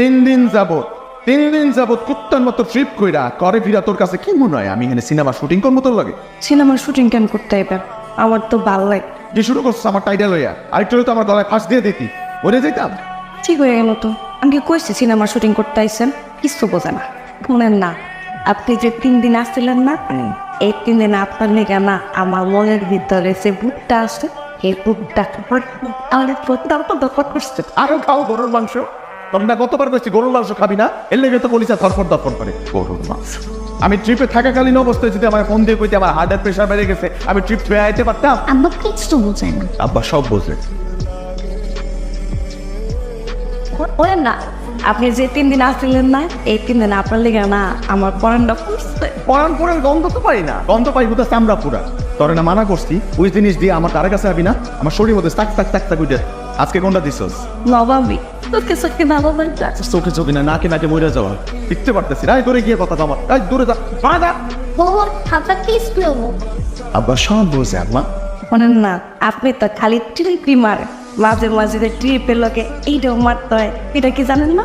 তিন দিন যাবত তিন দিন যাবত কুত্তার মতো ট্রিপ কইরা করে ফিরা তোর কাছে কি মনে হয়? আমি এখানে সিনেমা শুটিং করব তোর লাগে? সিনেমার শুটিং কেন করতে এবার আমার তো ভালো লাগে। যে শুরু করছিস আমার টাইটেল হইয়া আরেকটু তো আমার গলায় ফাঁস দিয়ে দিতি। বলে যেতাম। ঠিক হয়ে গেল তো। আমি কইছি সিনেমার শুটিং করতে আইসেন কিছু বোঝে না। শুনেন না আপনি যে তিন দিন আসছিলেন না এই তিন দিন আপনার লেগে না আমার মনের ভিতরে যে বুকটা আছে এই বুকটা আমার প্রত্যার তো দরকার করছে। আরও খাও গরুর মাংস। তোমরা কতবার কইছি গরুর মাংস খাবি না। এর লেগে তো বলিস ধরফর দরফর করে। গরুর মাংস। আমি ট্রিপে থাকাকালীন অবস্থায় যদি আমার ফোন দিয়ে কইতে আমার হার্টের প্রেশার বেড়ে গেছে আমি ট্রিপ ছুঁয়ে আইতে পারতাম? আব্বা কিচ্ছু বোঝেন। না আব্বা সব বোঝে। বলেন না আপনি যে তিন দিন আসছিলেন না এই তিন দিন আপনার লেগে না আমার পরানটা ফুসছে পরান পরের গন্ধ তো পাই না। গন্ধ পাই বুঝতে চামড়া পুরা তোরে না মানা করছি ওই জিনিস দিয়ে আমার তার কাছে আবি না? আমার শরীর মধ্যে তাক তাক তাক তাক উঠে। আজকে কোনটা দিছস? নবাবি। তোকে সত্যি না বলবেন চোখে চোখে না নাকে নাকে মরে যাওয়া। দেখতে পারতেছি রাই দূরে গিয়ে কথা আমার দূরে যা। মা যা। বহুত খাতা কি স্কুল আব্বা সব বোঝে আম্মা শোনেন না আপনি তো খালি ট্রিপই মারে। মাঝে মাঝে ট্রিপের লোকে এইটাও মারতে হয়। এটা কি জানেন না?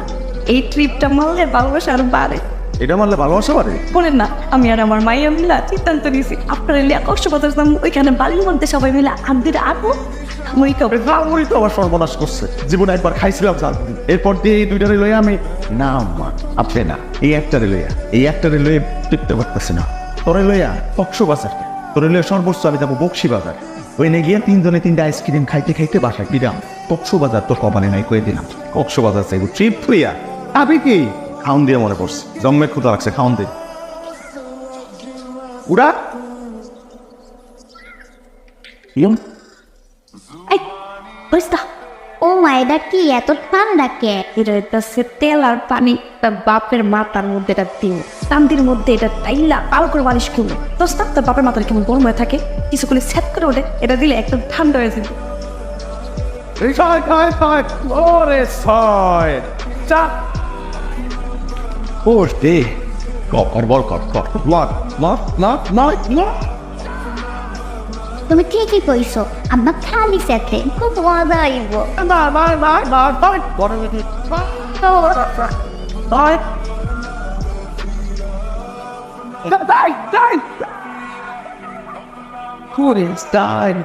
এই ট্রিপটা মারলে ভালোবাসা আরও বাড়ে। এটা মারলে ভালোবাসা পারে শোনেন না আমি আর আমার মাইয়া মিলা সিদ্ধান্ত নিয়েছি আপনার কষ্ট করতেছিলাম ওইখানে বালির মধ্যে সবাই মিলে কবে তো আমার সর্বনাশ করছে। জীবনে একবার খাইছিলাম জালমুড়ি এরপর দিয়ে এই দুইটারে লইয়া আমি না আপনি না এই একটারে লইয়া এই একটারে লইয়ে টিকতে পারতেছি না। তোরে লইয়া কক্স বাজার তোরে লইয়া সর্বোচ্চ আমি যাব বক্সি বাজার। ওইনে গিয়ে তিনজনে তিনটা আইসক্রিম খাইতে খাইতে বাসায় ফিরাম কক্স বাজার তোর কপালে নাই কয়ে দিলাম। কক্স বাজার চাইব ট্রিপ আবি কি? খাউন দিয়ে মনে পড়ছে। জন্মের ক্ষুদা লাগছে খাউন দিয়ে। উড়া। ও মা এটা কি এত ঠান্ডা কে? এটা তেল আর পানি। তার বাপের মাথার মধ্যে এটা দিও। তান্দির মধ্যে এটা তাইলা ভালো করে বালিশ কিনলো দোস্তা তার বাপের মাথার কেমন গরম হয়ে থাকে? কিছু করে সেট করে ওঠে। এটা দিলে একদম ঠান্ডা হয়ে যাবে। ছয় ছয় ছয়। ওরে ছয়। ওর দে কর বল কর কর লট লট লট লট লট তুমি ঠিকই কইছো আব্বা খালি সাথে খুব মজা আইব না না না না ছয় বড় বেটি ছয় Die, die! Who is dying?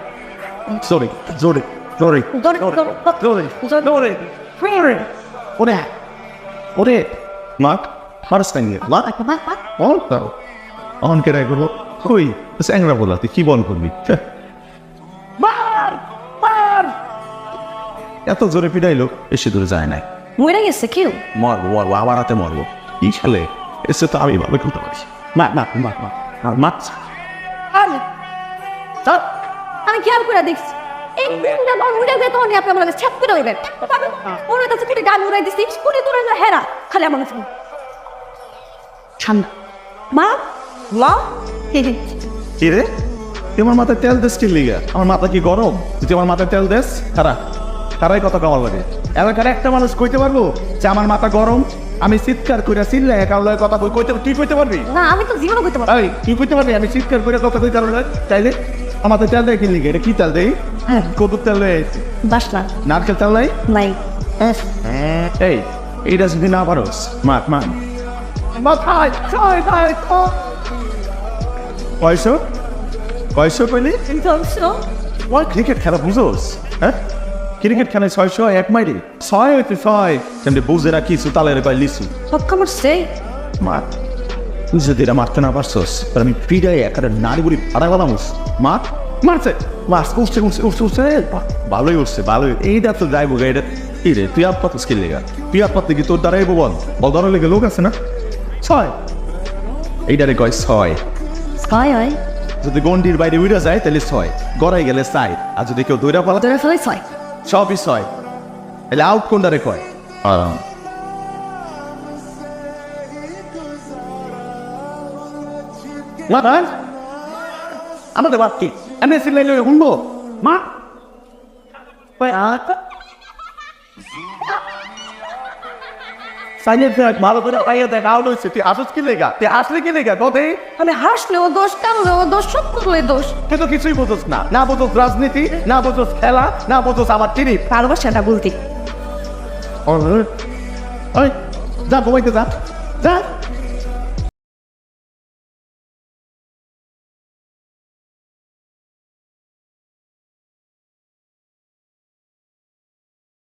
Sorry, sorry, sorry. Sorry, sorry, sorry, sorry. ওরে ওরে মাক মারস নাই মা বল তো অন কে রাই করব কই স্যাংরা বলা তুই কি বল করবি মার মার এত জোরে পিটাইলো বেশি দূরে যায় নাই মরে গেছে কেউ মরবো মরবো আবার হাতে মরবো কি খেলে এসে তো আমি ভালো খেলতে পারি মা মা মা মা আর মা আমি খেয়াল করে দেখছি আপনি আমার কাছে ছাপ করে হইবেন ওর কাছে গান উড়াই দিছি কুটে তোরা হেরা খালি আমার কাছে ঠান্ডা মা মা। কি রে? তুই আমার মাথায় তেল দেস কি লিগা? আমার মাথা কি গরম? তুই আমার মাথায় তেল দেস? খারা। খারাই কথা কামার লাগে। এলাকার একটা মানুষ কইতে পারব যে আমার মাথা গরম আমি চিৎকার কইরা চিল্লাই কারণ কথা কই কইতে তুই কইতে পারবি? না আমি তো জীবনও করতে পারব তুই কইতে পারবি? আমি চিৎকার কইরা কথা কই কারণ চাইলে আমার তো তেল দেয় কি লিগে? এটা কি তেল দেই হ্যাঁ। কদুর তেল দেয়? বাসনা। নারকেল তেল নাই নাই। এই এইটা যদি না পারোস মান মাথায় ছয় ছয় কয়শো? কয়শো কইলি ওই ক্রিকেট খেলা বুঝোস হ্যাঁ? ক্রিকেট খেলায় ছয়শো এক মাইরি। ছয় হইতে ছয়। তেমনি বুঝে রাখি সুতালের কয় লিসু। সব মারছে। মার। তুই যদি এটা মারতে না পারছস তাহলে আমি ফিরে একটা নারী বুড়ি ফাড়া বানামুস মার। মারছে। মাস উঠছে উঠছে উঠছে উঠছে। ভালোই উঠছে ভালোই। এইটা তো যাইবো গা, এটা তুই আপাত স্কিল লেগা। তুই আপাত কি তোর দ্বারাইবো বল? বল দ্বারা লেগে লোক আছে না? ছয়। এইটারে কয় ছয়। ছয় হয়? যদি গন্ডির বাইরে উড়ে যায় তাহলে ছয়। গড়াই গেলে চাই আর যদি কেউ দৌড়া পালা ধরে ফেলে ছয়। সবই ছয়। তাহলে আউট কোনটারে কয়? আরাম। মা আমাদের বাপ কি? এমনি সিলাই শুনব মা। কয় আট সাইলেন্ট থাক ভালো করে পাইয়া দেখ আউট হয়েছে তুই আসস কি লেগা? তুই আসলে কি লেগা? কবে আমি হাসলেও দোষ কানলেও দোষ সব করলে দোষ। তুই তো কিছুই বোঝোস না। না বোঝোস রাজনীতি না বোঝোস খেলা না বোঝোস আমার টিরিপ ভালোবাসাটা বলতে। ওই যা ঘুমাইতে যা। যা।